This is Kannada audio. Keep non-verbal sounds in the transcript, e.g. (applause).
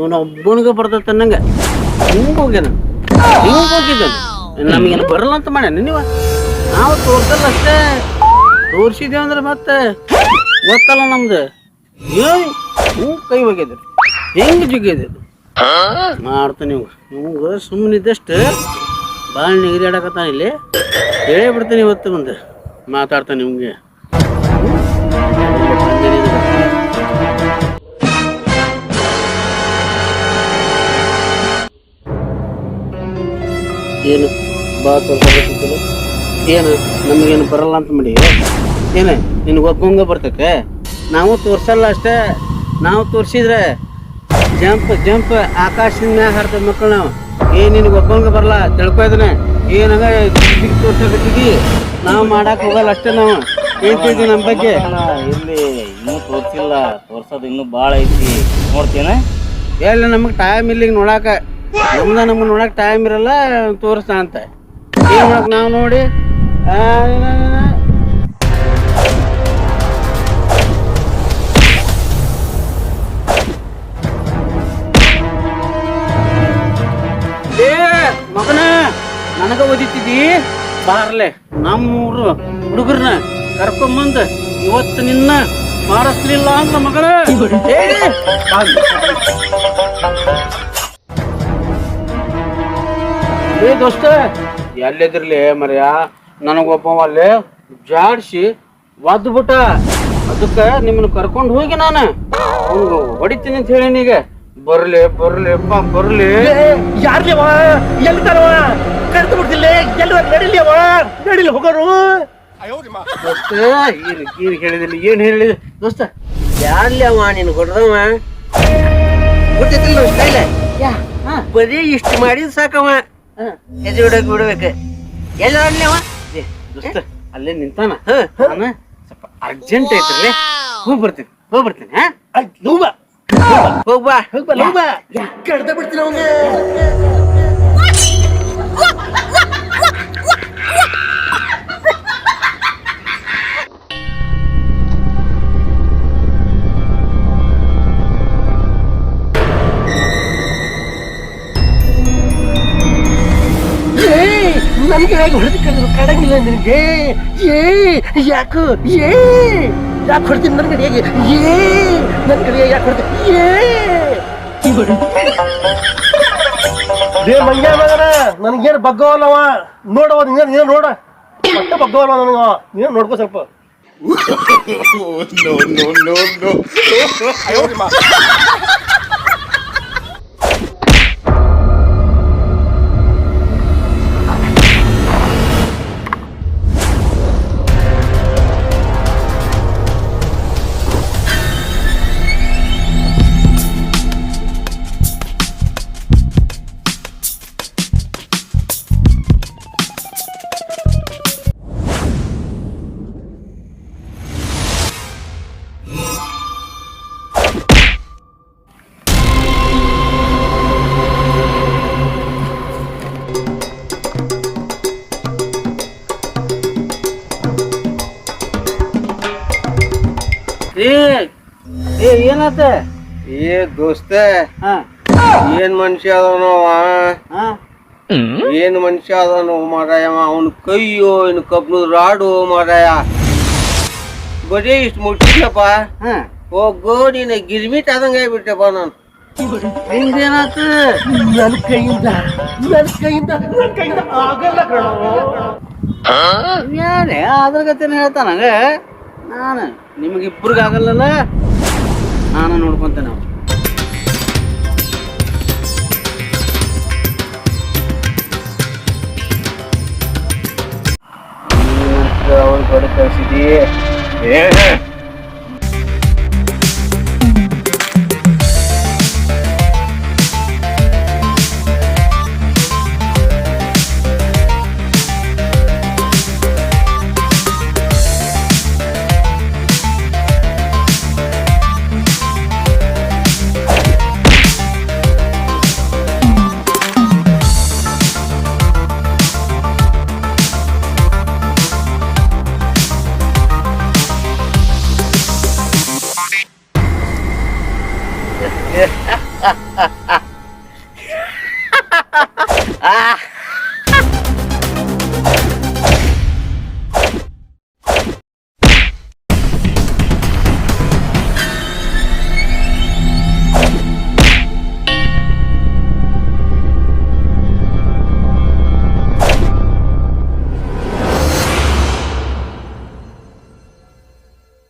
ಇವನ ಒಬ್ಬನಿಗೆ ಬರ್ತೈತೆ ಅನ್ನಂಗ. ಹಿಂಗೆ ಹೋಗ್ಯಾನ. ಹಿಂಗೆ ಹೋಗಿದ್ದಾನೆ. ನಮಗೇನು ಬರಲ್ಲ ಅಂತ ಮಾಡ್ಯಾನ ನೀವು? ನಾವು ತೋರ್ಸಲ್ಲ ಅಷ್ಟೇ ತೋರ್ಸಿದೇವ್ ಅಂದ್ರೆ ಮತ್ತೆ ಗೊತ್ತಲ್ಲ ನಮ್ದು. ಏ ಹಿಂಗೆ ಕೈ ಹೋಗ್ಯದ ಹೆಂಗೆ ಜಿಗ್ಗದ ಮಾಡ್ತಾನೆ ನೀವು ನಿಮ್ಗೆ ಸುಮ್ಮನಿದ್ದಷ್ಟು ಭಾಳ ನಿಗದಿ ಆಡಕತ್ತಾನ ಇಲ್ಲಿ. ಹೇಳೇ ಬಿಡ್ತೀನಿ ಇವತ್ತು ಮುಂದೆ. ಮಾತಾಡ್ತಾನೆ ನಿಮ್ಗೆ ಏನು ಬಾ ತೋರ್ಸಕತ್ತಿದ್ದಲ್ಲ ಏನು ನಮಗೇನು ಬರಲ್ಲ ಅಂತ ಮಾಡಿ? ಏನು ನಿನಗೆ ಒಬ್ಬಂಗ ಬರ್ತೈತೆ ನಾವು ತೋರ್ಸಲ್ಲ ಅಷ್ಟೇ. ನಾವು ತೋರಿಸಿದ್ರೆ ಜಂಪ್ ಜಂಪ್ ಆಕಾಶದ ಮ್ಯಾಗ ಹಾರ್ತದ ಮಕ್ಕಳು ನಾವು. ಏನು ನಿನಗೆ ಒಬ್ಬಂಗ ಬರಲ್ಲ ತಿಳ್ಕೊ ಇದನ್ನ. ಏನಂಗ ತೋರ್ಸಕತ್ತಿದ್ದಿ ನಾವು ಮಾಡಕ್ಕೆ ಹೋಗಲ್ಲ ಅಷ್ಟೇ ನಾವು. ಹೇಳ್ತಿದ್ವಿ ನಮ್ಮ ಬಗ್ಗೆ. ಇಲ್ಲಿ ಇನ್ನೂ ತೋರಿಸಿಲ್ಲ. ತೋರ್ಸೋದು ಇನ್ನೂ ಭಾಳ ಐತಿ. ನೋಡ್ತೇನೆ. ಎಲ್ಲ ನಮಗೆ ಟೈಮ್ ಇಲ್ಲಿಗೆ ಈಗ ನೋಡಾಕ ನಮ್ದ ನಮ್ಗೆ ನೋಡಕ್ ಟೈಮ್ ಇರಲ್ಲ, ತೋರಿಸ್ತಾ ಅಂತ. ಮಾಡಕ್ ನಾವು ನೋಡಿ? ಮಗನ, ನನಗ ಓದಿತ್ತಿದ್ದಿ ಬಾರ್ಲೆ, ನಮ್ಮೂರು ಹುಡುಗರ್ನ ಕರ್ಕೊಂಬಂದ ಇವತ್ತು ನಿನ್ನ ಮಾಡಿಸ್ಲಿಲ್ಲ ಅಂತ ಮಗನ. ಏ, ದೋಸ್ತ ಎಲ್ಲಿದ್ರಲಿ ಮರ್ಯ? ನನಗೊಬ್ಬ ಅಲ್ಲಿ ಜಾಡ್ಸಿ ಒದ್ದು ಬಿಟ್ಟ ಅದಕ್ಕೆ ನಿಮ್ಮನ್ನ ಕರ್ಕೊಂಡು ಹೋಗಿ ನಾನು. ಅವನು ಹೊಡಿತೀನಿ ಅಂತ ಹೇಳಿ ಈಗ ಬರ್ಲಿ ಬರ್ಲಿ ಅಪ್ಪ ಬರ್ಲಿ. ಯಾರ್ಲಿವ ಎಲ್ಲಿ ತರವ ಕರೆದು ಬಿಡ್ತಿಲ್ಲ ಎಲ್ಲಿ ನಡಿಲಿಯವ? ನಡಿಲಿ ಹೋಗೋರು. ದೋಸ್ತ ಏನು ಈಗ ಹೇಳಿದಿಲ್ಲ ಏನ್ ಹೇಳಿದ ದೋಸ್ತ ಯಾರ್ಲಿ ಅವ ನೀನು ಹೊಡೆದವ? ಗೊತ್ತಿಲ್ಲ ಬರೀ ಇಷ್ಟು ಮಾಡಿದ್ ಸಾಕವ. ಹೆಜ್ಜೆ ಬಿಡಕ್ ಬಿಡ್ಬೇಕು. ಎಲ್ಲ ಅವ? ದೋಸ್ತ ಅಲ್ಲೇ ನಿಂತಾನ. ನಾನು ಸ್ವಲ್ಪ ಅರ್ಜೆಂಟ್ ಐತ್ರಿ ಹೋಗಿ ಬರ್ತೀನಿ ಹೋಗಿ ಬರ್ತೀನಿ ಹಾ? ಲೂಬ ಹೋಗ್ಬಾ ಹೋಗ್ಬಾ ಲೂಬ ಕಡ್ದ ಬಿಡ್ತೀನಿ ಅವಂಗ. ನನ್ಗೆ ಹೇಗೆ ಹೊಡೆದು ಕಡ್ದು ಕಡಂಗಿಲ್ಲ ನಿನಗೆ. ಏ ಯಾಕೋ ಏ ಯಾಕೆ ಹೊಡ್ತೀನಿ ನನ್ನ ಕಡೆಗೆ? ಏ ನನ್ನ ಕಡೆಗೆ ಯಾಕೆ ಹೊಡ್ತೀನಿ ಏ. ರೇ ಮಂಗ್ಯ ಮಗನ ನನಗೇನು ಬಗ್ಗವಲ್ಲವ ನೋಡವ ನೀನು ನೀನು ನೋಡ. ಮತ್ತೆ ಬಗ್ಗವಲ್ಲ ನನಗ? ನೀನು ನೋಡ್ಕೋ ಸ್ವಲ್ಪ. (laughs) ಏ ಏನಾತ? ಏ ದೋಸ್ತ ಹಾ. ಏನ್ ಮನುಷ್ಯ ಅದನವ ಹಾ. ಏನ್ ಮನುಷ್ಯ ಅದನೋ ಮಾರಾಯ ಅವನ ಕೈಯೋ ಇನ್ ಕಬ್ನದ ರಾಡು ಮಾರಾಯ? ಬರೀ ಇಷ್ಟು ಮುಟ್ಟಿದ್ಯಪ್ಪ. ಹಾ. ಹೋಗೋ ನೀನು ಗಿರ್ಮಿಟ್ ಆದಂಗ ಆಗ್ಬಿಟ್ಟೆಪ್ಪ ನಾನು. ಹಿಂಗೇನಾತ? ನನ್ನ ಕೈಯಿಂದ ನನ್ನ ಕೈಯಿಂದ ನನ್ನ ಕೈಯಿಂದ ಆಗಲ್ಲ ಕಣೋ. ಏನೇ ಅದ್ರ ಗತಿನ ಹೇಳ್ತಾನಂಗ? ನಾನು ನಿಮಗಿಬ್ಬರಿಗೆ ನಾನು ನೋಡ್ಕೊಂತೇನೆ ನಾವು. ಅವ್ರು ಕಳಿಸಿದೀ ಕಳ್ಸಿದಿ (laughs) ah.